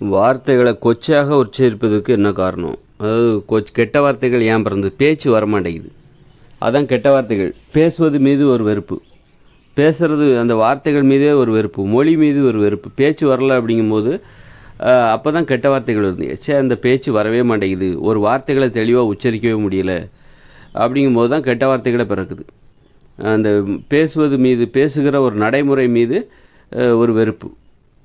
வார்த்தைகளை கொச்சையாக உச்சரிப்பதற்கு என்ன காரணம்? அதாவது கொச் கெட்ட வார்த்தைகள் ஏன் பிறந்தது? பேச்சு வரமாட்டேங்குது. அதான் கெட்ட வார்த்தைகள். பேசுவது மீது ஒரு வெறுப்பு. பேசுகிறது அந்த வார்த்தைகள் மீதே ஒரு வெறுப்பு. மொழி மீது ஒரு வெறுப்பு. பேச்சு வரல அப்படிங்கும்போது அப்போ தான் கெட்ட வார்த்தைகள் வருது. சே அந்த பேச்சு வரவே மாட்டேங்குது. ஒரு வார்த்தைகளை தெளிவாக உச்சரிக்கவே முடியல. அப்படிங்கும்போது தான் கெட்ட வார்த்தைகளை பிறக்குது. அந்த பேசுவது மீது பேசுகிற ஒரு நடைமுறை மீது ஒரு வெறுப்பு.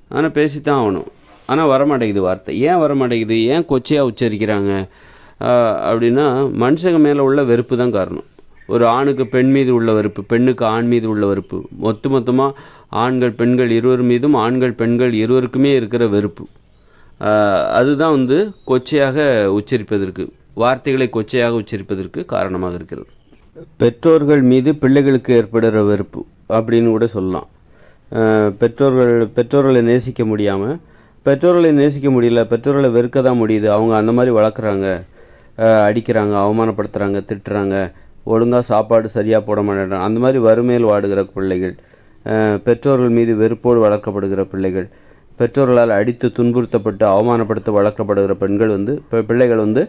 ஆனால் பேசித்தான் ஆகணும். ஆனால் வரமாட்டேங்குது வார்த்தை. ஏன் வரமாட்டேங்குது? ஏன் கொச்சையாக உச்சரிக்கிறாங்க? அப்படின்னா மனுஷங்க மேலே உள்ள வெறுப்பு தான் காரணம். ஒரு ஆணுக்கு பெண் மீது உள்ள வெறுப்பு பெண்ணுக்கு ஆண் மீது உள்ள வெறுப்பு. மொத்த மொத்தமாக ஆண்கள் பெண்கள் இருவர் மீதும் ஆண்கள் பெண்கள் இருவருக்குமே இருக்கிற வெறுப்பு. அதுதான் வந்து கொச்சையாக உச்சரிப்பதற்கு வார்த்தைகளை கொச்சையாக உச்சரிப்பதற்கு காரணமாக இருக்கிறது. பெற்றோர்கள் மீது பிள்ளைகளுக்கு ஏற்படுகிற வெறுப்பு அப்படின்னு கூட சொல்லலாம். பெற்றோர்கள் பெற்றோர்களை நேசிக்க முடியாமல் பெற்றோர்களை நேசிக்க முடியல பெற்றோர்களை வெறுக்க தான் முடியுது. அவங்க அந்த மாதிரி வளர்க்குறாங்க. அடிக்கிறாங்க அவமானப்படுத்துகிறாங்க திட்டுறாங்க. ஒழுங்காக சாப்பாடு சரியாக போட மாட்டேறாங்க அந்த மாதிரி வறுமையில் வாடுகிற பிள்ளைகள் பெற்றோர்கள் மீது வெறுப்போடு வளர்க்கப்படுகிற பிள்ளைகள் பெற்றோர்களால் அடித்து துன்புறுத்தப்பட்டு அவமானப்படுத்த வளர்க்கப்படுகிற பெண்கள் வந்து பிள்ளைகள் வந்து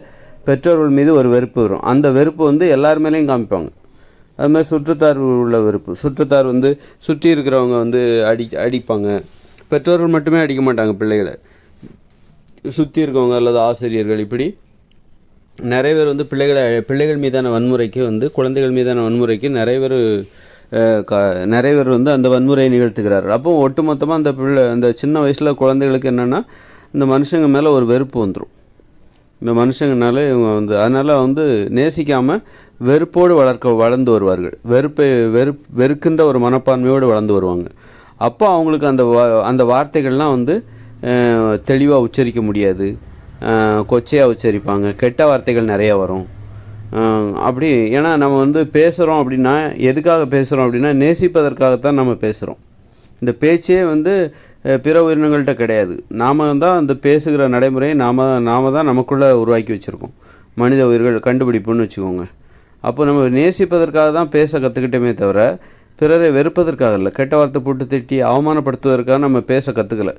பெற்றோர்கள் மீது ஒரு வெறுப்பு வரும். அந்த வெறுப்பு வந்து எல்லார் மேலேயும் காமிப்பாங்க. அது மாதிரி உள்ள வெறுப்பு. சுற்றுத்தார் வந்து சுற்றி இருக்கிறவங்க வந்து அடி அடிப்பாங்க. பெற்றோர்கள் மட்டுமே அடிக்க மாட்டாங்க பிள்ளைகளை. சுற்றி இருக்கவங்க அல்லது ஆசிரியர்கள் இப்படி. நிறைய பேர் வந்து பிள்ளைகளை பிள்ளைகள் மீதான வன்முறைக்கு வந்து குழந்தைகள் மீதான வன்முறைக்கு நிறைய பேர் க- நிறைய பேர் வந்து அந்த வன்முறையை நிகழ்த்துகிறார். அப்போ ஒட்டுமொத்தமாக அந்த பிள்ளை அந்த சின்ன வயசில் குழந்தைகளுக்கு என்னென்னா இந்த மனுஷங்க மேலே ஒரு வெறுப்பு வந்துடும் இந்த மனுஷங்கனால இவங்க வந்து அதனால் வந்து நேசிக்காமல் வெறுப்போடு வளர்க்க வளர்ந்து வருவார்கள். வெறுப்பை வெறுப் வெறுக்கின்ற ஒரு மனப்பான்மையோடு வளர்ந்து வருவாங்க. அப்போ அவங்களுக்கு அந்த அந்த வார்த்தைகள்லாம் வந்து தெளிவாக உச்சரிக்க முடியாது. கொச்சையாக உச்சரிப்பாங்க. கெட்ட வார்த்தைகள் நிறைய வரும். அப்படி ஏன்னா நம்ம வந்து பேசுகிறோம் அப்படின்னா எதுக்காக பேசுகிறோம் அப்படின்னா நேசிப்பதற்காகத்தான் நம்ம பேசுகிறோம் இந்த பேச்சே வந்து பிற உயிரினங்கள்கிட்ட கிடையாது. நாம தான் அந்த பேசுகிற நடைமுறையை நாம நாம தான் நமக்குள்ளே உருவாக்கி வச்சுருக்கோம். மனித உயிர்கள் கண்டுபிடிப்புன்னு வச்சுக்கோங்க. அப்போ நம்ம நேசிப்பதற்காக தான் பேச கற்றுக்கிட்டோமே தவிர பிறரை வெறுப்பதற்காக இல்லை கெட்ட வார்த்தை போட்டு திட்டி அவமானப்படுத்துவதற்காக நம்ம பேச கற்றுக்கலை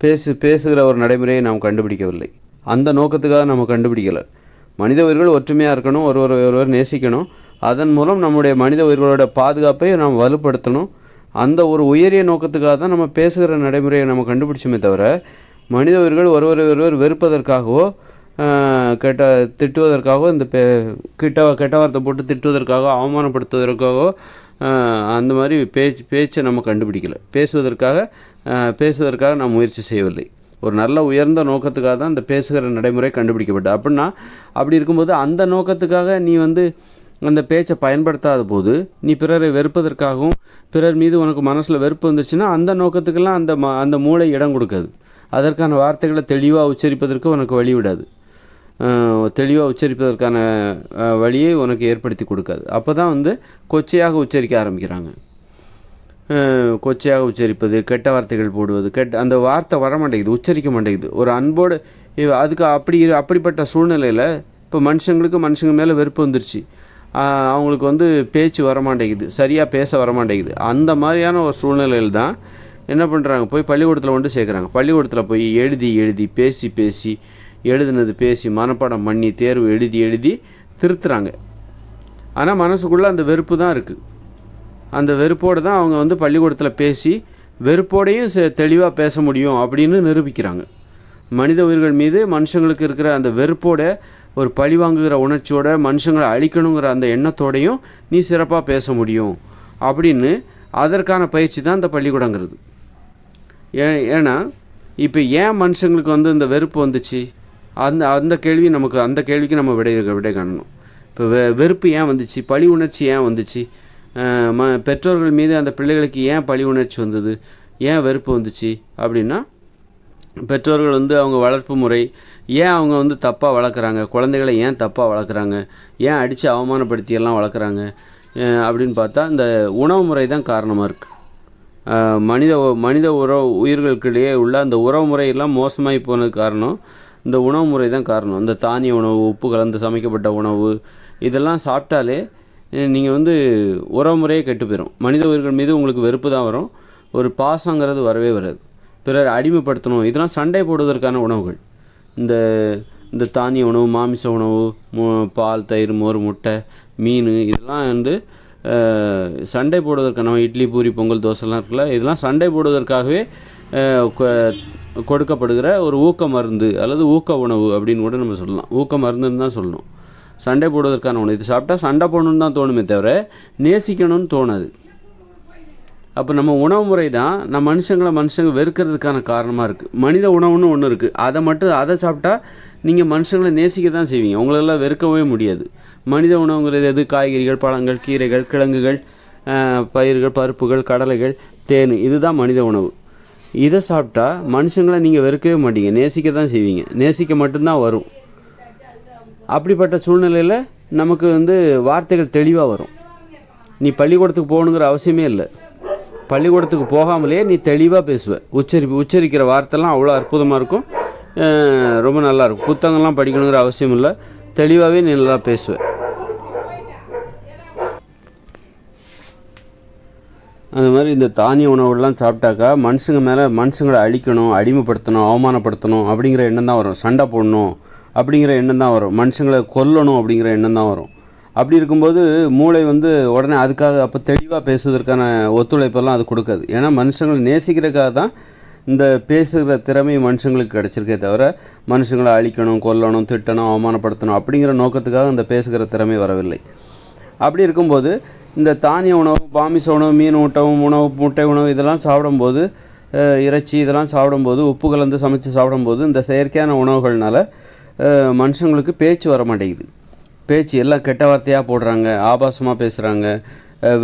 பேசு பேசுகிற ஒரு நடைமுறையை நாம் கண்டுபிடிக்கவில்லை. அந்த நோக்கத்துக்காக நம்ம கண்டுபிடிக்கலை. மனித உயிர்கள் ஒற்றுமையாக இருக்கணும் ஒருவர் ஒருவர் நேசிக்கணும். அதன் மூலம் நம்முடைய மனித உயிர்களோட பாதுகாப்பை நாம் வலுப்படுத்தணும். அந்த ஒரு உயரிய நோக்கத்துக்காக தான் நம்ம பேசுகிற நடைமுறையை நம்ம கண்டுபிடிச்சோமே தவிர மனித உயிர்கள் ஒருவரை ஒருவர் வெறுப்பதற்காகவோ கெட்ட திட்டுவதற்காகவோ இந்த பே கிட்ட கெட்ட வார்த்தை போட்டு திட்டுவதற்காகவோ அவமானப்படுத்துவதற்காகவோ அந்த மாதிரி பேச்சு பேச்சை நம்ம கண்டுபிடிக்கல. பேசுவதற்காக பேசுவதற்காக நாம் முயற்சி செய்யவில்லை. ஒரு நல்ல உயர்ந்த நோக்கத்துக்காக தான் அந்த பேசுகிற நடைமுறை கண்டுபிடிக்கப்பட்டது அப்படின்னா அப்படி இருக்கும்போது அந்த நோக்கத்துக்காக நீ வந்து அந்த பேச்சை பயன்படுத்தாத போது நீ பிறரை வெறுப்பதற்காகவும் பிறர் மீது உனக்கு மனசில் வெறுப்பு வந்துச்சுன்னா அந்த நோக்கத்துக்கெல்லாம் அந்த ம அந்த மூளை இடம் கொடுக்காது. அதற்கான வார்த்தைகளை தெளிவாக உச்சரிப்பதற்கு உனக்கு வழி விடாது. தெளிவாக உச்சரிப்பதற்கான வழியை உனக்கு ஏற்படுத்தி கொடுக்காது. அப்போ தான் வந்து கொச்சையாக உச்சரிக்க ஆரம்பிக்கிறாங்க. கொச்சையாக உச்சரிப்பது கெட்ட வார்த்தைகள் போடுவது கெட்ட அந்த வார்த்தை வர மாட்டேங்குது உச்சரிக்க மாட்டேங்குது. ஒரு அன்போடு அதுக்கு அப்படி அப்படிப்பட்ட சூழ்நிலையில் இப்போ மனுஷங்களுக்கு மனுஷங்க மேலே வெறுப்பு வந்துருச்சு. அவங்களுக்கு வந்து பேச்சு வர மாட்டேங்குது சரியாக பேச வர மாட்டேங்குது. அந்த மாதிரியான ஒரு சூழ்நிலையில் தான் என்ன பண்ணுறாங்க போய் பள்ளிக்கூடத்தில் கொண்டு சேர்க்குறாங்க. பள்ளிக்கூடத்தில் போய் எழுதி எழுதி பேசி பேசி எழுதுனது பேசி மனப்பாடம் பண்ணி தேர்வு எழுதி எழுதி திருத்துறாங்க. ஆனால் மனசுக்குள்ளே அந்த வெறுப்பு தான் இருக்குது அந்த வெறுப்போடு தான் அவங்க வந்து பள்ளிக்கூடத்தில் பேசி வெறுப்போடையும் தெளிவாக பேச முடியும் அப்படின்னு நிரூபிக்கிறாங்க. மனித உயிர்கள் மீது மனுஷங்களுக்கு இருக்கிற அந்த வெறுப்போட ஒரு பழி வாங்குகிற உணர்ச்சியோட மனுஷங்களை அழிக்கணுங்கிற அந்த எண்ணத்தோடையும் நீ சிறப்பாக பேச முடியும் அப்படின்னு அதற்கான பயிற்சி தான் இந்த பள்ளிக்கூடங்கிறது. ஏ ஏன்னா இப்போ ஏன் மனுஷங்களுக்கு வந்து இந்த வெறுப்பு வந்துச்சு? அந்த அந்த கேள்வி நமக்கு அந்த கேள்விக்கு நம்ம விடை விடை காணணும். இப்போ வெ வெறுப்பு ஏன் வந்துச்சு? பழி உணர்ச்சி ஏன் வந்துச்சு? ம பெற்றோர்கள் மீது அந்த பிள்ளைகளுக்கு ஏன் பழி உணர்ச்சி வந்தது? ஏன் வெறுப்பு வந்துச்சு? அப்படின்னா பெற்றோர்கள் வந்து அவங்க வளர்ப்பு முறை ஏன் அவங்க வந்து தப்பாக வளர்க்குறாங்க? குழந்தைகளை ஏன் தப்பாக வளர்க்குறாங்க? ஏன் அடித்து அவமானப்படுத்தியெல்லாம் வளர்க்குறாங்க? அப்படின்னு பார்த்தா இந்த உணவு முறை தான் காரணமாக இருக்குது மனித மனித உறவு உயிர்களுக்கிடையே உள்ள அந்த உறவு முறையெல்லாம் மோசமாகி போனது காரணம் இந்த உணவு முறை தான் காரணம். இந்த தானிய உணவு உப்பு கலந்து சமைக்கப்பட்ட உணவு இதெல்லாம் சாப்பிட்டாலே நீங்கள் வந்து உறவுமுறையே கெட்டு போயிடும் மனித உயிர்கள் மீது உங்களுக்கு வெறுப்பு தான் வரும். ஒரு பாசங்கிறது வரவே வராது. பிறர் அடிமைப்படுத்தணும். இதெல்லாம் சண்டை போடுவதற்கான உணவுகள். இந்த இந்த தானிய உணவு மாமிச உணவு பால் தயிர் மோர் முட்டை மீன் இதெல்லாம் வந்து சண்டை போடுவதற்கான இட்லி பூரி பொங்கல் தோசைலாம் இருக்குல்ல இதெல்லாம் சண்டை போடுவதற்காகவே கொடுக்கப்படுகிற ஒரு ஊக்க மருந்து அல்லது ஊக்க உணவு அப்படின்னு கூட நம்ம சொல்லலாம். ஊக்க மருந்துன்னு தான் சொல்லணும். சண்டை போடுவதற்கான உணவு. இது சாப்பிட்டா சண்டை போடணுன்னு தான் தோணுமே தவிர நேசிக்கணும்னு தோணாது. அப்போ நம்ம உணவு முறை தான் நம்ம மனுஷங்களை மனுஷங்க வெறுக்கிறதுக்கான காரணமாக இருக்குது மனித உணவுன்னு ஒன்று இருக்குது அதை மட்டும் அதை சாப்பிட்டா நீங்கள் மனுஷங்களை நேசிக்க தான் செய்வீங்க. உங்களெல்லாம் வெறுக்கவே முடியாது. மனித உணவுங்கிறது எது? காய்கறிகள் பழங்கள் கீரைகள் கிழங்குகள் பயிர்கள் பருப்புகள் கடலைகள் தேன். இதுதான் மனித உணவு. இதை சாப்பிட்டா மனுஷங்களை நீங்கள் வெறுக்கவே மாட்டீங்க. நேசிக்க தான் செய்வீங்க. நேசிக்க மட்டும்தான் வரும். அப்படிப்பட்ட சூழ்நிலையில் நமக்கு வந்து வார்த்தைகள் தெளிவாக வரும். நீ பள்ளிக்கூடத்துக்கு போகணுங்கிற அவசியமே இல்லை. பள்ளிக்கூடத்துக்கு போகாமலே நீ தெளிவாக பேசுவ. உச்சரி உச்சரிக்கிற வார்த்தைலாம் அவ்வளோ அற்புதமாக இருக்கும். ரொம்ப நல்லாயிருக்கும் புத்தகங்கள்லாம் புத்தகம்லாம் படிக்கணுங்கிற அவசியம் இல்லை. தெளிவாகவே நீ நல்லா பேசுவேன் அந்த மாதிரி இந்த தானிய உணவுகள்லாம் சாப்பிட்டாக்கா மனுஷங்க மேலே மனுஷங்களை அழிக்கணும் அடிமைப்படுத்தணும் அவமானப்படுத்தணும் அப்படிங்கிற எண்ணம் தான் வரும். சண்டை போடணும் அப்படிங்கிற எண்ணம் தான் வரும். மனுஷங்களை கொல்லணும் அப்படிங்கிற எண்ணம் தான் வரும். அப்படி இருக்கும்போது மூளை வந்து உடனே அதுக்காக அப்போ தெளிவாக பேசுவதற்கான ஒத்துழைப்பெல்லாம் அது கொடுக்காது. ஏன்னா மனுஷங்களை நேசிக்கிறதுக்காக தான் இந்த பேசுகிற திறமை மனுஷங்களுக்கு கிடச்சிருக்கே தவிர மனுஷங்களை அழிக்கணும் கொல்லணும் திட்டணும் அவமானப்படுத்தணும் அப்படிங்கிற நோக்கத்துக்காக இந்த பேசுகிற திறமை வரவில்லை. அப்படி இருக்கும்போது இந்த தானிய உணவு பாமிச உணவு மீன் ஊட்டம் உணவு முட்டை உணவு இதெல்லாம் சாப்பிடும்போது இறைச்சி இதெல்லாம் சாப்பிடும்போது உப்பு கலந்து சமைச்சு சாப்பிடும்போது இந்த செயற்கையான உணவுகள்னால மனுஷங்களுக்கு பேச்சு வர மாட்டேங்குது. பேச்சு எல்லாம் கெட்ட வார்த்தையாக போடுறாங்க ஆபாசமாக பேசுகிறாங்க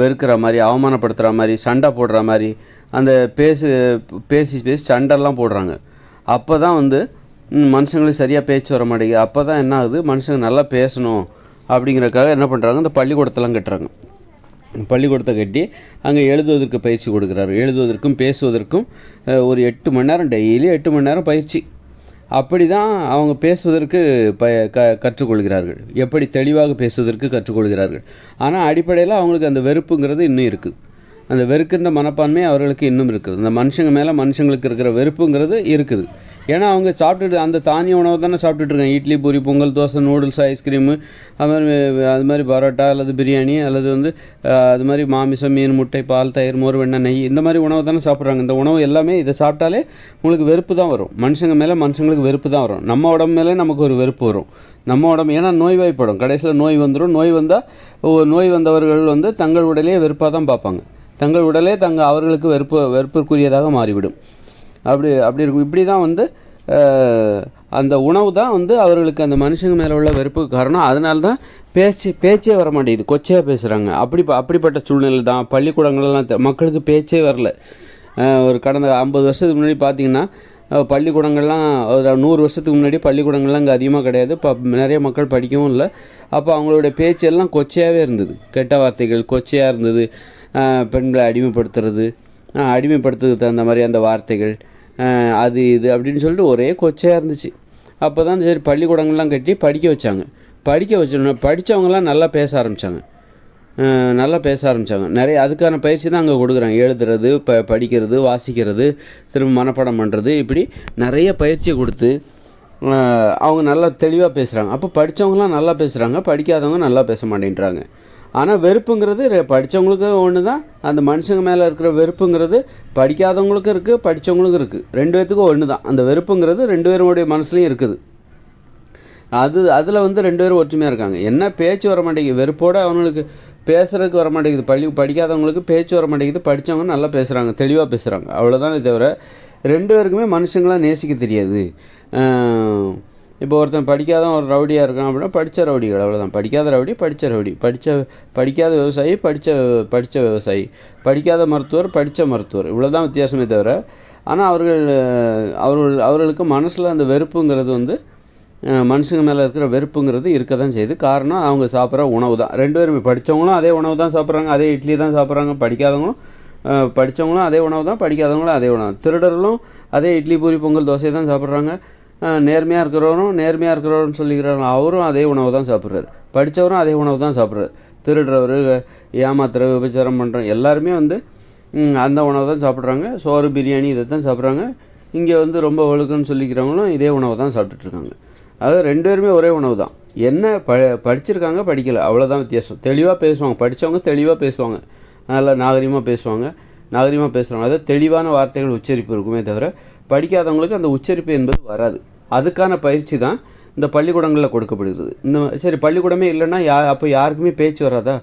வெறுக்கிற மாதிரி அவமானப்படுத்துகிற மாதிரி சண்டை போடுற மாதிரி அந்த பேசு பேசி பேசி சண்டைலாம் போடுறாங்க. அப்போ தான் வந்து மனுஷங்களுக்கு சரியாக பேச்சு வர மாட்டேங்குது. அப்போ தான் என்ன ஆகுது? மனுஷங்க நல்லா பேசணும் அப்படிங்கிறக்காக என்ன பண்ணுறாங்க இந்த பள்ளிக்கூடத்தெல்லாம் கட்டுறாங்க. பள்ளிக்கூடத்தை கட்டி அங்கே எழுதுவதற்கு பயிற்சி கொடுக்குறாரு. எழுதுவதற்கும் பேசுவதற்கும் ஒரு எட்டு மணி நேரம் டெய்லி எட்டு மணி நேரம் பயிற்சி. அப்படி தான் அவங்க பேசுவதற்கு ப க கற்றுக்கொள்கிறார்கள். எப்படி தெளிவாக பேசுவதற்கு கற்றுக்கொள்கிறார்கள். ஆனால் அடிப்படையில் அவங்களுக்கு அந்த வெறுப்புங்கிறது இன்னும் இருக்குது. அந்த வெறுக்கின்ற மனப்பான்மை அவர்களுக்கு இன்னும் இருக்குது. இந்த மனுஷங்க மேலே மனுஷங்களுக்கு இருக்கிற வெறுப்புங்கிறது இருக்குது. ஏன்னா அவங்க சாப்பிட்டுட்டு அந்த தானிய உணவு தானே சாப்பிட்டுட்டு இருக்காங்க idli puri pongal dosa noodles ice cream அது மாதிரி அது மாதிரி பரோட்டா அல்லது பிரியாணி அல்லது வந்து அது மாதிரி மாமிசம் மீன் முட்டை பால் தயிர் மோர் வெண்ணெய் நெய் இந்த மாதிரி உணவு தானே சாப்பிட்றாங்க. இந்த உணவு எல்லாமே இதை சாப்பிட்டாலே உங்களுக்கு வெறுப்பு தான் வரும். மனுஷங்க மேலே மனுஷங்களுக்கு வெறுப்பு தான் வரும். நம்ம உடம்பு மேலே நமக்கு ஒரு வெறுப்பு வரும். நம்ம உடம்பு ஏன்னா நோய்வாய்ப்படும். கடைசியில் நோய் வந்துடும் நோய் வந்தால் நோய் வந்தவர்கள் வந்து தங்கள் உடலே வெறுப்பாக தான் பார்ப்பாங்க. தங்கள் உடலே தங்க அவர்களுக்கு வெறுப்பு வெறுப்பிற்குரியதாக மாறிவிடும். அப்படி அப்படி இருக்கும். இப்படி தான் வந்து அந்த உணவு தான் வந்து அவர்களுக்கு அந்த மனுஷங்க மேலே உள்ள வெறுப்புக்கு காரணம். அதனால தான் பேச்சு பேச்சே வர மாட்டேங்குது. கொச்சையாக பேசுகிறாங்க அப்படி அப்படிப்பட்ட சூழ்நிலை தான் பள்ளிக்கூடங்கள்லாம் மக்களுக்கு பேச்சே வரல. ஒரு கடந்த ஐம்பது வருஷத்துக்கு முன்னாடி பார்த்தீங்கன்னா பள்ளிக்கூடங்கள்லாம் ஒரு நூறு வருஷத்துக்கு முன்னாடி பள்ளிக்கூடங்கள்லாம் இங்கே அதிகமாக கிடையாது. இப்போ நிறைய மக்கள் படிக்கவும் இல்லை. அப்போ அவங்களுடைய பேச்செல்லாம் கொச்சையாகவே இருந்தது. கெட்ட வார்த்தைகள் கொச்சையாக இருந்தது. பெண்களை அடிமைப்படுத்துறது. அடிமைப்படுத்துறதுக்கு தகுந்த மாதிரி அந்த வார்த்தைகள். அது இது அப்படின்னு சொல்லிட்டு ஒரே கொச்சையாக இருந்துச்சு. அப்போ தான் சரி பள்ளிக்கூடங்கள்லாம் கட்டி படிக்க வச்சாங்க. படிக்க வச்சோன்னா படித்தவங்களாம் நல்லா பேச ஆரம்பித்தாங்க நல்லா பேச ஆரம்பித்தாங்க நிறைய அதுக்கான பயிற்சி தான் அங்கே கொடுக்குறாங்க. எழுதுறது ப படிக்கிறது வாசிக்கிறது திரும்ப மனப்பாடம் பண்ணுறது இப்படி நிறைய பயிற்சியை கொடுத்து அவங்க நல்லா தெளிவாக பேசுகிறாங்க அப்போ படித்தவங்களாம் நல்லா பேசுகிறாங்க படிக்காதவங்க நல்லா பேச மாட்டேன்றாங்க. ஆனால் வெறுப்புங்கிறது படித்தவங்களுக்கு ஒன்று தான் அந்த மனுஷங்க மேலே இருக்கிற வெறுப்புங்கிறது படிக்காதவங்களுக்கும் இருக்குது படித்தவங்களுக்கும் இருக்குது ரெண்டு பேர்த்துக்கும் ஒன்று தான் அந்த வெறுப்புங்கிறது ரெண்டு பேருடைய மனசுலையும் இருக்குது. அது அதில் வந்து ரெண்டு பேரும் ஒற்றுமையாக இருக்காங்க. என்ன பேச்சு வர மாட்டேங்குது வெறுப்போடு அவங்களுக்கு பேசுகிறதுக்கு வர மாட்டேங்குது பள்ளி படிக்காதவங்களுக்கு பேச்சு வர மாட்டேங்குது படித்தவங்க நல்லா பேசுகிறாங்க தெளிவாக பேசுகிறாங்க அவ்வளோதானே தவிர ரெண்டு பேருக்குமே மனுஷங்களாம் நேசிக்க தெரியாது. இப்போ ஒருத்தன் படிக்காதவன் ஒரு ரவுடியாக இருக்கான் அப்படின்னா படித்த ரவுடிகள் அவ்வளோதான் படிக்காத ரவுடி படித்த ரவுடி. படித்த படிக்காத விவசாயி படித்த படித்த விவசாயி. படிக்காத மருத்துவர் படித்த மருத்துவர். இவ்வளோ தான் வித்தியாசமே தவிர ஆனால் அவர்கள் அவர்கள் அவர்களுக்கு மனசில் அந்த வெறுப்புங்கிறது வந்து மனுஷங்க மேலே இருக்கிற வெறுப்புங்கிறது இருக்க தான் செய்யுது. காரணம் அவங்க சாப்பிட்ற உணவு தான். ரெண்டு பேருமே படித்தவங்களும் அதே உணவு தான் சாப்பிட்றாங்க. அதே இட்லி தான் சாப்பிட்றாங்க. படிக்காதவங்களும் படித்தவங்களும் அதே உணவு தான் படிக்காதவங்களும் அதே உணவு திருடர்களும் அதே இட்லி பூரி பொங்கல் தோசை தான் சாப்பிட்றாங்க. நேர்மையாக இருக்கிறவரும் நேர்மையாக இருக்கிறவரும் சொல்லிக்கிறாங்க. அவரும் அதே உணவு தான் சாப்பிட்றாரு. படித்தவரும் அதே உணவு தான் சாப்பிட்றாரு. திருடுறவர் ஏமாத்துற விபச்சாரம் பண்ணுற எல்லாருமே வந்து அந்த உணவை தான் சாப்பிட்றாங்க. சோறு பிரியாணி இதை தான் சாப்பிட்றாங்க. இங்கே வந்து ரொம்ப ஒழுக்கம்னு சொல்லிக்கிறவங்களும் இதே உணவை தான் சாப்பிட்டுட்ருக்காங்க. அதாவது ரெண்டு பேருமே ஒரே உணவு தான். என்ன ப படிச்சிருக்காங்க படிக்கலை. அவ்வளோதான் வித்தியாசம். தெளிவாக பேசுவாங்க. படித்தவங்க தெளிவாக பேசுவாங்க. நல்லா நாகரிகமாக பேசுவாங்க. நாகரிகமாக பேசுகிறாங்க அதாவது தெளிவான வார்த்தைகள் உச்சரிப்பு இருக்குமே தவிர படிக்காதவங்களுக்கு அந்த உச்சரிப்பு என்பது வராது. அதுக்கான பயிற்சி தான் இந்த பள்ளிக்கூடங்களில் கொடுக்கப்படுகிறது. இந்த சரி பள்ளிக்கூடமே இல்லைன்னா யா அப்போ யாருக்குமே பேச்சு வராதா?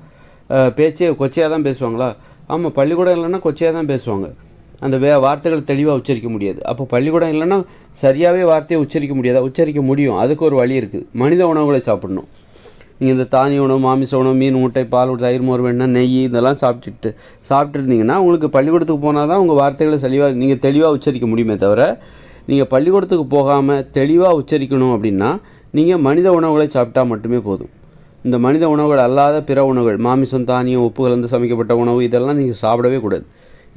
பேச்சே கொச்சையாக தான் பேசுவாங்களா? ஆமாம் பள்ளிக்கூடம் இல்லைன்னா கொச்சையாக தான் பேசுவாங்க. அந்த வே வார்த்தைகள் தெளிவாக உச்சரிக்க முடியாது. அப்போ பள்ளிக்கூடம் இல்லைன்னா சரியாகவே வார்த்தையை உச்சரிக்க முடியாதா? உச்சரிக்க முடியும். அதுக்கு ஒரு வழி இருக்குது. மனித உணவுகளை சாப்பிடணும். நீங்கள் இந்த தானிய உணவு மாமிச உணவு மீன் முட்டை பால் தயிர் மோர் வெண்ணெய் நெய் இதெல்லாம் சாப்பிட்டுட்டு சாப்பிட்டு இருந்தீங்கன்னா உங்களுக்கு பள்ளிக்கூடத்துக்கு போனால் தான் உங்கள் வார்த்தைகளை தெளிவாக நீங்கள் தெளிவாக உச்சரிக்க முடியுமே தவிர நீங்கள் பள்ளிக்கூடத்துக்கு போகாமல் தெளிவாக உச்சரிக்கணும் அப்படின்னா நீங்கள் மனித உணவுகளை சாப்பிட்டா மட்டுமே போதும். இந்த மனித உணவுகள் அல்லாத பிற உணவுகள் மாமிசம் தானியம் உப்பு கலந்து சமைக்கப்பட்ட உணவு இதெல்லாம் நீங்கள் சாப்பிடவே கூடாது.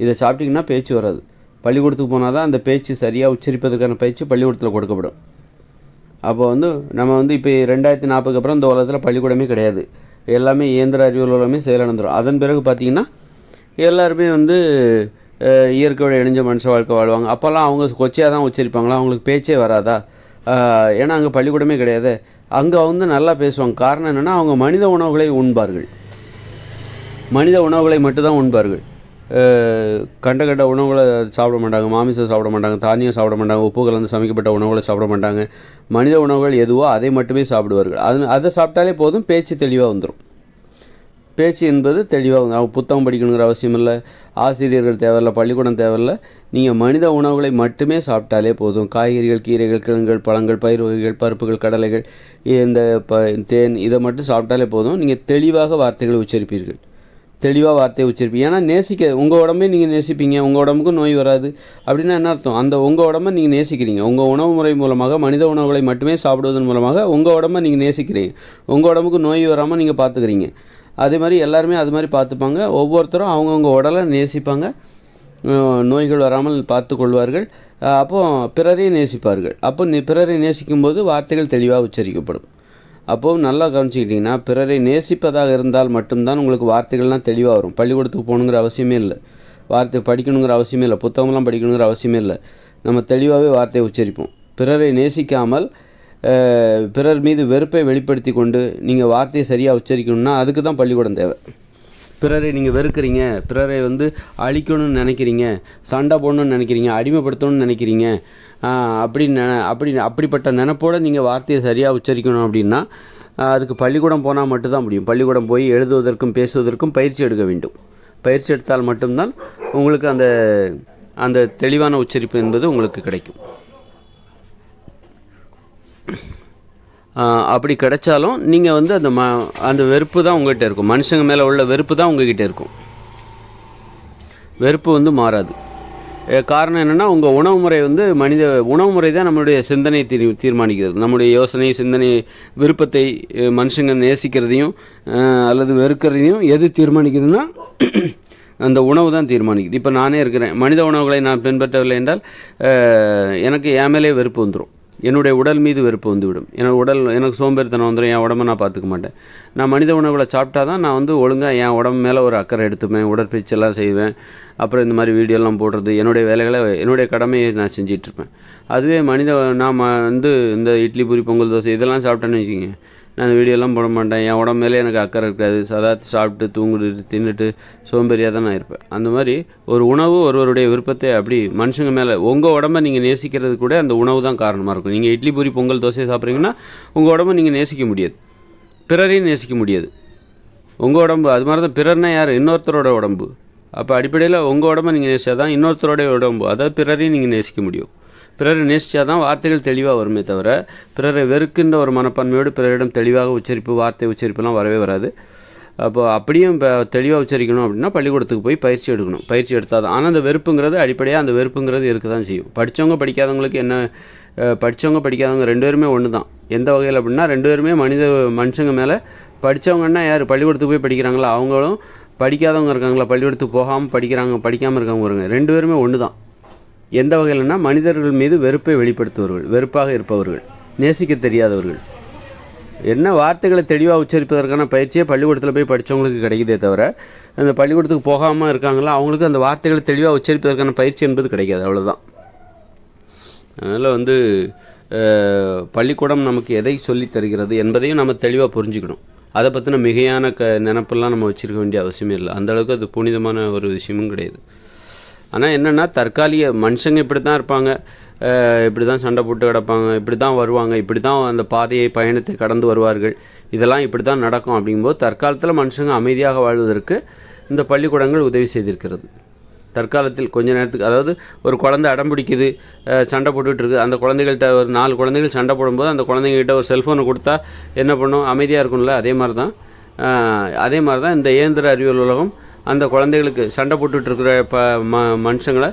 இதை சாப்பிட்டீங்கன்னா பேச்சு வராது. பள்ளிக்கூடத்துக்கு போனால் தான் அந்த பேச்சு சரியாக உச்சரிப்பதற்கான பயிற்சி பள்ளிக்கூடத்தில் கொடுக்கப்படும். அப்போ வந்து நம்ம வந்து இப்போ ரெண்டாயிரத்தி நாற்பதுக்கு அப்புறம் இந்த உலகத்தில் பள்ளிக்கூடமே கிடையாது. எல்லாமே இயந்திர அறிவியல் உலகமே செயலிழந்துடும் அதன் பிறகு பார்த்தீங்கன்னா எல்லாருமே வந்து இயற்கையோட இணைஞ்ச மனுஷ வாழ்க்கை வாழ்வாங்க. அப்போல்லாம் அவங்க கொச்சையாக தான் உச்சரிப்பாங்களா? அவங்களுக்கு பேச்சே வராதா? ஏன்னா அங்கே பள்ளிக்கூடமே கிடையாது. அங்கே வந்து நல்லா பேசுவாங்க. காரணம் என்னென்னா அவங்க மனித உணவுகளை உண்பார்கள். மனித உணவுகளை மட்டும்தான் உண்பார்கள். கண்ட கண்ட உணவுகளை சாப்பிட மாட்டாங்க மாமிசம் சாப்பிட மாட்டாங்க தானியம் சாப்பிட மாட்டாங்க உப்பு கலந்து சமைக்கப்பட்ட உணவுகளை சாப்பிட மாட்டாங்க. மனித உணவுகள் எதுவோ அதை மட்டுமே சாப்பிடுவார்கள். அது அதை சாப்பிட்டாலே போதும் பேச்சு தெளிவாக வந்துடும் பேச்சு என்பது தெளிவாக வந்து அவங்க புத்தகம் படிக்கணுங்கிற அவசியம் இல்லை ஆசிரியர்கள் தேவையில்லை பள்ளிக்கூடம் தேவையில்ல. நீங்கள் மனித உணவுகளை மட்டுமே சாப்பிட்டாலே போதும். காய்கறிகள் கீரைகள் கிழங்குகள் பழங்கள் பயிர் வகைகள் பருப்புகள் கடலைகள் இந்த ப தேன் இதை மட்டும் சாப்பிட்டாலே போதும். நீங்கள் தெளிவாக வார்த்தைகளை உச்சரிப்பீர்கள். தெளிவாக வார்த்தையை உச்சரிப்பீங்க ஏன்னா நேசிக்க உங்கள் உடம்பே நீங்கள் நேசிப்பீங்க உங்கள் உடம்புக்கும் நோய் வராது அப்படின்னா என்ன அர்த்தம்? அந்த உங்கள் உடம்பை நீங்கள் நேசிக்கிறீங்க. உங்கள் உணவு முறை மூலமாக மனித உணவுகளை மட்டுமே சாப்பிடுவதன் மூலமாக உங்கள் உடம்பை நீங்கள் நேசிக்கிறீங்க. உங்கள் உடம்புக்கு நோய் வராமல் நீங்கள் பார்த்துக்கிறீங்க அதே மாதிரி எல்லாருமே அது மாதிரி பார்த்துப்பாங்க ஒவ்வொருத்தரும் அவங்கவுங்க உடலை நேசிப்பாங்க. நோய்கள் வராமல் பார்த்து கொள்வார்கள். அப்போது பிறரையும் நேசிப்பார்கள். அப்போ பிறரை நேசிக்கும்போது வார்த்தைகள் தெளிவாக உச்சரிக்கப்படும். அப்போது நல்லா கவனிச்சுக்கிட்டிங்கன்னா பிறரை நேசிப்பதாக இருந்தால் மட்டும்தான் உங்களுக்கு வார்த்தைகள்லாம் தெளிவாக வரும். பள்ளிக்கூடத்துக்கு போகணுங்கிற அவசியமே இல்லை. வார்த்தை படிக்கணுங்கிற அவசியமே இல்லை. புத்தகம்லாம் படிக்கணுங்கிற அவசியமே இல்லை. நம்ம தெளிவாகவே வார்த்தையை உச்சரிப்போம். பிறரை நேசிக்காமல் பிறர் மீது வெறுப்பை வெளிப்படுத்தி கொண்டு நீங்கள் வார்த்தையை சரியாக உச்சரிக்கணும்னா அதுக்கு தான் பள்ளிக்கூடம் தேவை. பிறரை நீங்கள் வெறுக்கிறீங்க. பிறரை வந்து அழிக்கணும்னு நினைக்கிறீங்க. சண்டை போடணும்னு நினைக்கிறீங்க. அடிமைப்படுத்தணும்னு நினைக்கிறீங்க. அப்படின்னு அப்படி அப்படி அப்படிப்பட்ட நினப்போடு நீங்கள் வார்த்தையை சரியாக உச்சரிக்கணும் அப்படின்னா அதுக்கு பள்ளிக்கூடம் போனால் மட்டும்தான் முடியும். பள்ளிக்கூடம் போய் எழுதுவதற்கும் பேசுவதற்கும் பயிற்சி எடுக்க வேண்டும். பயிற்சி எடுத்தால் மட்டும்தான் உங்களுக்கு அந்த அந்த தெளிவான உச்சரிப்பு என்பது உங்களுக்கு கிடைக்கும். அப்படி கிடைச்சாலும் நீங்கள் வந்து அந்த ம அந்த வெறுப்பு தான் உங்கள்கிட்ட இருக்கும். மனுஷங்க மேலே உள்ள வெறுப்பு தான் உங்ககிட்ட இருக்கும். வெறுப்பு வந்து மாறாது. காரணம் என்னென்னா உங்கள் உணவு முறை வந்து மனித உணவு முறை தான் நம்மளுடைய சிந்தனை தீர் தீர்மானிக்கிறது. நம்முடைய யோசனை சிந்தனை விருப்பத்தை மனுஷங்க நேசிக்கிறதையும் அல்லது வெறுக்கிறதையும் எது தீர்மானிக்குதுன்னா அந்த உணவு தான் தீர்மானிக்குது. இப்போ நானே இருக்கிறேன். மனித உணவுகளை நான் பின்பற்றவில்லை என்றால் எனக்கு என் மேலே வெறுப்பு வந்துடும் என்னுடைய உடல் மீது வெறுப்பு வந்துவிடும். என்னோட உடல் எனக்கு சோம்பேறித்தனம் வந்துடும் என் உடம்பை நான் பார்த்துக்க மாட்டேன். நான் மனித உணவுகளை சாப்பிட்டா தான் நான் வந்து ஒழுங்காக என் உடம்பு மேலே ஒரு அக்கறை எடுத்துப்பேன் உடற்பயிற்சியெல்லாம் செய்வேன். அப்புறம் இந்த மாதிரி வீடியோலாம் போடுறது என்னுடைய வேலைகளை என்னுடைய கடமையை நான் செஞ்சிட்ருப்பேன் அதுவே மனித நான் ம- வந்து இந்த இட்லி பூரி பொங்கல் தோசை இதெல்லாம் சாப்பிட்டேன்னு வச்சுக்கோங்க. நான் அந்த வீடியோலாம் போட மாட்டேன். என் உடம்பு மேலே எனக்கு அக்கறை இருக்காது. சதா சாப்பிட்டு தூங்குட்டு தின்னுட்டு சோம்பேறியாக தான் நான் இருப்பேன். அந்த மாதிரி ஒரு உணவு ஒருவருடைய விருப்பத்தை அப்படி மனுஷங்க மேலே உங்கள் உடம்ப நீங்கள் நேசிக்கிறது கூட அந்த உணவு தான் காரணமாக இருக்கும். நீங்கள் இட்லி பூரி பொங்கல் தோசை சாப்பிட்றீங்கன்னா உங்கள் உடம்ப நீங்கள் நேசிக்க முடியாது. பிறரையும் நேசிக்க முடியாது. உங்கள் உடம்பு அது மாதிரி தான் பிறர்னா யார்? இன்னொருத்தரோட உடம்பு. அப்போ அடிப்படையில் உங்கள் உடம்ப நீங்கள் நேசிச்சா தான் இன்னொருத்தரோட உடம்பு. அதாவது பிறரையும் நீங்கள் நேசிக்க முடியும். பிறரை நேசித்தாதான் வார்த்தைகள் தெளிவாக வருமே தவிர பிறரை வெறுக்கின்ற ஒரு மனப்பான்மையோடு பிறரிடம் தெளிவாக உச்சரிப்பு வார்த்தை உச்சரிப்புலாம் வரவே வராது. அப்போ அப்படியும் இப்போ தெளிவாக உச்சரிக்கணும் அப்படின்னா பள்ளிக்கூடத்துக்கு போய் பயிற்சி எடுக்கணும். பயிற்சி எடுத்தால் தான் ஆனால் அந்த வெறுப்புங்கிறது அடிப்படையாக அந்த வெறுப்புங்கிறது இருக்க தான் செய்யும். படித்தவங்க படிக்காதவங்களுக்கு என்ன படித்தவங்க படிச்சவங்க படிக்காதவங்க ரெண்டு பேருமே ஒன்று தான் எந்த வகையில் அப்படின்னா ரெண்டு பேருமே மனித மனுஷங்க மேலே படித்தவங்கன்னா யார்? பள்ளிக்கூடத்துக்கு போய் படிக்கிறாங்களா? அவங்களும் படிக்காதவங்க இருக்காங்களா? பள்ளிக்கூடத்துக்கு போகாமல் படிக்கிறாங்க படிக்காமல் இருக்கவங்க இருங்க ரெண்டு பேருமே ஒன்று தான் எந்த வகையிலனா மனிதர்கள் மீது வெறுப்பை வெளிப்படுத்துபவர்கள் வெறுப்பாக இருப்பவர்கள் நேசிக்க தெரியாதவர்கள். என்ன வார்த்தைகளை தெளிவாக உச்சரிப்பதற்கான பயிற்சியே பள்ளிக்கூடத்தில் போய் படித்தவங்களுக்கு கிடைக்குதே தவிர அந்த பள்ளிக்கூடத்துக்கு போகாமல் இருக்காங்களா அவங்களுக்கு அந்த வார்த்தைகளை தெளிவாக உச்சரிப்பதற்கான பயிற்சி என்பது கிடைக்காது அவ்வளோதான் அதனால் வந்து பள்ளிக்கூடம் நமக்கு எதை சொல்லித் தருகிறது என்பதையும் நம்ம தெளிவாக புரிஞ்சுக்கணும். அதை பற்றின மிகையான க நினப்பெல்லாம் நம்ம வச்சுருக்க வேண்டிய அவசியமே இல்லை. அந்தளவுக்கு அது புனிதமான ஒரு விஷயமும் கிடையாது. ஆனால் என்னென்னா தற்காலிக மனுஷங்க இப்படி தான் இருப்பாங்க. இப்படி தான் சண்டை போட்டு கிடப்பாங்க இப்படி தான் வருவாங்க இப்படி தான் அந்த பாதையை பயணத்தை கடந்து வருவார்கள். இதெல்லாம் இப்படி தான் நடக்கும் அப்படிங்கும்போது தற்காலத்தில் மனுஷங்க அமைதியாக வாழ்வதற்கு இந்த பள்ளிக்கூடங்கள் உதவி செய்திருக்கிறது. தற்காலத்தில் கொஞ்ச நேரத்துக்கு அதாவது ஒரு குழந்தை அடம் பிடிக்குது சண்டை போட்டுட்டு அந்த குழந்தைகள்கிட்ட ஒரு நாலு குழந்தைகள் சண்டை போடும்போது அந்த குழந்தைங்ககிட்ட ஒரு செல்ஃபோனை கொடுத்தா என்ன பண்ணும்? அமைதியாக இருக்கும்ல? அதே மாதிரி தான் அதே மாதிரி தான் இந்த இயந்திர அறிவியல் உலகம் அந்த குழந்தைகளுக்கு சண்டை போட்டுட்டு இருக்கிற ப ம மனுஷங்களை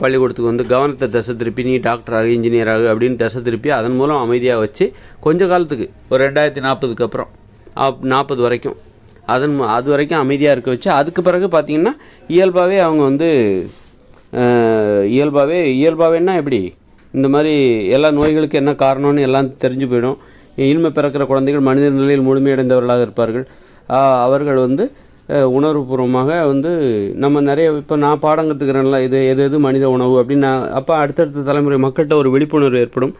பள்ளிக்கூடத்துக்கு வந்து கவனத்தை திசை திருப்பி நீ டாக்டர் ஆகு இன்ஜினியர் அப்படின்னு திசை திருப்பி அதன் மூலம் அமைதியாக வச்சு கொஞ்ச காலத்துக்கு ஒரு ரெண்டாயிரத்தி நாற்பதுக்கு அப்புறம் நாற்பது வரைக்கும் அதன் அது வரைக்கும் அமைதியாக இருக்க வச்சு அதுக்கு பிறகு பார்த்திங்கன்னா இயல்பாகவே அவங்க வந்து இயல்பாகவே இயல்பாகவேன்னா எப்படி இந்த மாதிரி எல்லா நோய்களுக்கு என்ன காரணம்னு எல்லாம் தெரிஞ்சு போயிடும். இனிமே பிறக்கிற குழந்தைகள் மனித நிலையில் முழுமையடைந்தவர்களாக இருப்பார்கள். அவர்கள் வந்து உணர்வுபூர்வமாக வந்து நம்ம நிறைய இப்போ நான் பாடம் கற்றுக்கிறேன்ல இது எது எது மனித உணவு அப்படின்னு நான் அப்போ அடுத்தடுத்த தலைமுறை மக்கள்கிட்ட ஒரு விழிப்புணர்வு ஏற்படும்.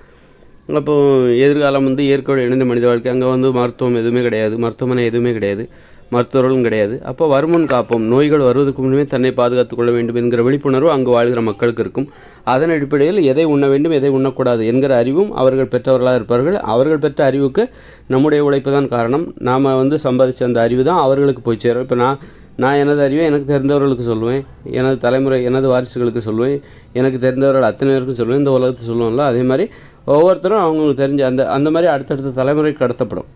அப்போது எதிர்காலம் வந்து இயற்கையோடு இணைந்த மனித வாழ்க்கை. அங்கே வந்து மருத்துவம் எதுவுமே கிடையாது மருத்துவமனை எதுவுமே கிடையாது. மருத்துவர்களும் கிடையாது. அப்போ வருமுன் காப்போம். நோய்கள் வருவதற்கு முன்னே தன்னை பாதுகாத்துக் கொள்ள வேண்டும் என்கிற விழிப்புணர்வு அங்கு வாழ்கிற மக்களுக்கு இருக்கும். அதன் அடிப்படையில் எதை உண்ண வேண்டும் எதை உண்ணக்கூடாது என்கிற அறிவும் அவர்கள் பெற்றவர்களாக இருப்பார்கள். அவர்கள் பெற்ற அறிவுக்கு நம்முடைய உழைப்பு தான் காரணம். நாம் வந்து சம்பாதிச்ச அந்த அறிவு தான் அவர்களுக்கு போய் சேரும். இப்போ நான் நான் எனது அறிவை எனக்கு தெரிந்தவர்களுக்கு சொல்லுவேன். எனது தலைமுறை எனது வாரிசுகளுக்கு சொல்லுவேன். எனக்கு தெரிந்தவர்கள் அத்தனை பேருக்கும் சொல்லுவேன். இந்த உலகத்தை சொல்லுவோம்ல அதே மாதிரி ஒவ்வொருத்தரும் அவங்களுக்கு தெரிஞ்ச அந்த அந்த மாதிரி அடுத்தடுத்த தலைமுறைக்கு கடத்தப்படும்.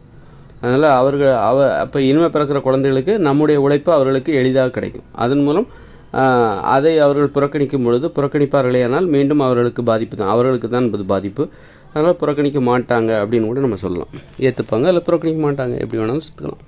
அதனால் அவர்கள் அவ அப்போ இனிமே பிறக்கிற குழந்தைகளுக்கு நம்முடைய உழைப்பு அவர்களுக்கு எளிதாக கிடைக்கும். அதன் மூலம் அதை அவர்கள் புறக்கணிக்கும் பொழுது புறக்கணிப்பார்களேயானால் மீண்டும் அவர்களுக்கு பாதிப்பு தான். அவர்களுக்கு தான் என்பது பாதிப்பு. அதனால் புறக்கணிக்க மாட்டாங்க அப்படின்னு கூட நம்ம சொல்லலாம். ஏற்றுப்பாங்க இல்லை புறக்கணிக்க மாட்டாங்க. எப்படி வேணாலும் சுற்றுக்கலாம்